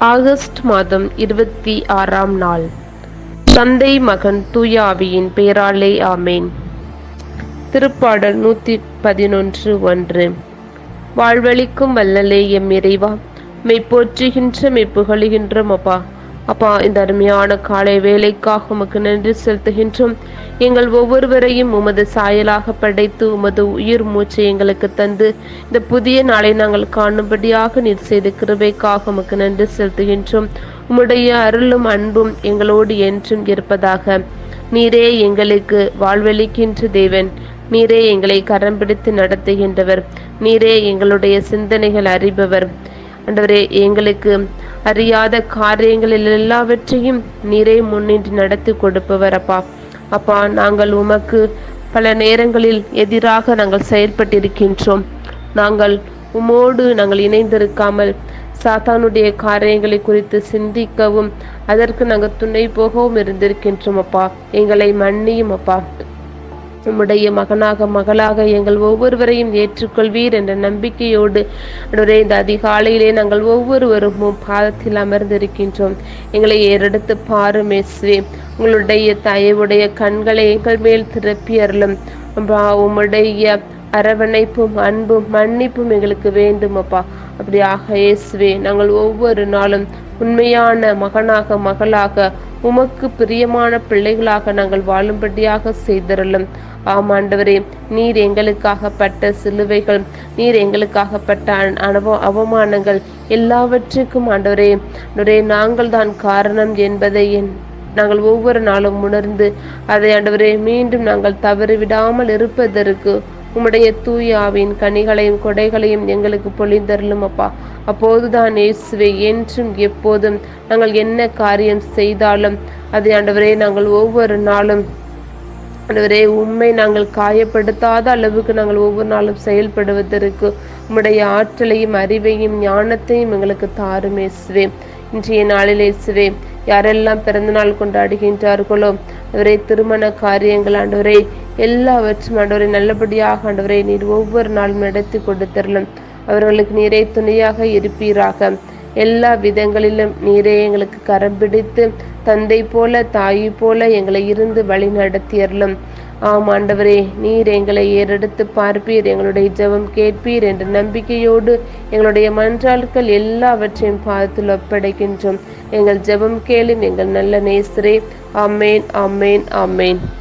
August மாதம் இருபத்தி ஆறாம் நாள். தந்தை மகன் தூயாவியின் பேராலே ஆமேன். திருப்பாடல் நூற்றி பதினொன்று ஒன்று. வாழ்வழிக்கும் வல்லலே எம் இறைவா மெய் போற்றுகின்ற மெய் புகழுகின்றோம் அப்பா. அப்பா இந்த அருமையான காலை வேலைக்காக உமக்கு நன்றி செலுத்துகின்றோம். எங்கள் ஒவ்வொருவரையும் உமது சாயலாக படைத்து உமது உயிர் மூச்சை எங்களுக்கு தந்து இந்த புதிய நாளை நாங்கள் காணும்படியாக நீர் செய்த கிருபைக்காக உமக்கு நன்றி செலுத்துகின்றோம். உம்முடைய அருளும் அன்பும் எங்களோடு என்றும் இருப்பதாக. நீரே எங்களுக்கு வாழ்வளிக்கின்ற தேவன். நீரே எங்களை கரம் பிடித்து நடத்துகின்றவர். நீரே எங்களுடைய சிந்தனைகள் அறிபவர். ஆண்டவரே எங்களுக்கு அறியாத காரியங்களில் எல்லாவற்றையும் நீரே முன்னின்று நடத்தி கொடுப்பவர் அப்பா. அப்பா நாங்கள் உமக்கு பல நேரங்களில் எதிராக நாங்கள் செயல்பட்டிருக்கின்றோம். நாங்கள் உமோடு நாங்கள் இணைந்திருக்காமல் சாத்தானுடைய காரியங்களை குறித்து சிந்திக்கவும் அதற்கு நாங்கள் துணை போகவும் இருந்திருக்கின்றோம் அப்பா. எங்களை மன்னியும் அப்பா. உம்முடைய மகனாக மகளாக எங்கள் ஒவ்வொருவரையும் ஏற்றுக்கொள்வீர் என்ற நம்பிக்கையோடு. அன்றுவரே இந்த அதிகாலையிலே நாங்கள் ஒவ்வொருவரும் பாதத்தில் அமர்ந்திருக்கின்றோம். எங்களை ஏறெடுத்து பாரும் இயேசுவே. உங்களுடைய தயவுடைய கண்களை எங்கள் மேல் திறப்பி அருளும். உம்முடைய அரவணைப்பும் அன்பும் மன்னிப்பும் எங்களுக்கு வேண்டும் அப்பா. அப்படியாக இயேசுவே நாங்கள் ஒவ்வொரு நாளும் உண்மையான மகனாக மகளாக உமக்கு பிரியமான பிள்ளைகளாக நாங்கள் வாழும்படியாக செய்தருளும். ஆமாண்டவரே நீர் எங்களுக்காகப்பட்ட சிலுவைகள் நீர் எங்களுக்காகப்பட்ட அனுபவ அவமானங்கள் எல்லாவற்றுக்கும் ஆண்டவரே நுரே நாங்கள் தான் காரணம் என்பதை என் நாங்கள் ஒவ்வொரு நாளும் உணர்ந்து அதை ஆண்டவரே மீண்டும் நாங்கள் தவறு விடாமல் இருப்பதற்கு உம்முடைய தூயாவின் கனிகளையும் கொடைகளையும் எங்களுக்கு பொழிந்தருளும் அப்பா. அப்போதுதான் இயேசுவை என்றும் எப்போதும் நாங்கள் என்ன காரியம் செய்தாலும் அதை ஆண்டவரே நாங்கள் ஒவ்வொரு நாளும் ஆண்டவரே உண்மை நாங்கள் காயப்படுத்தாத அளவுக்கு நாங்கள் ஒவ்வொரு நாளும் செயல்படுவதற்கு உம்முடைய ஆற்றலையும் அறிவையும் ஞானத்தையும் எங்களுக்கு தாருமே இயேசுவே. இன்றைய நாளிலே இயேசுவே யாரெல்லாம் பிறந்தநாள் கொண்டாடுகின்றார்களோ அவரே திருமண காரியங்கள் ஆண்டவரே எல்லாவற்றும் ஆண்டவரை நல்லபடியாக ஆண்டவரை நீர் ஒவ்வொரு நாளும் நடத்தி கொடுத்தரலும் அவர்களுக்கு நீரே துணையாக இருப்பீராக. எல்லா விதங்களிலும் நீரே எங்களுக்கு கரம் பிடித்து தந்தை போல தாய் போல எங்களை இருந்து வழி நடத்தியறலும் ஆம் ஆண்டவரே நீர் எங்களை ஏறெடுத்து பார்ப்பீர் எங்களுடைய ஜெபம் கேட்பீர் என்ற நம்பிக்கையோடு எங்களுடைய மன்றாள்கள் எல்லாவற்றையும் பார்த்து ஒப்படைக்கின்றோம். எங்கள் ஜெபம் கேளும் எங்கள் நல்ல நேசரே. Amen amen amen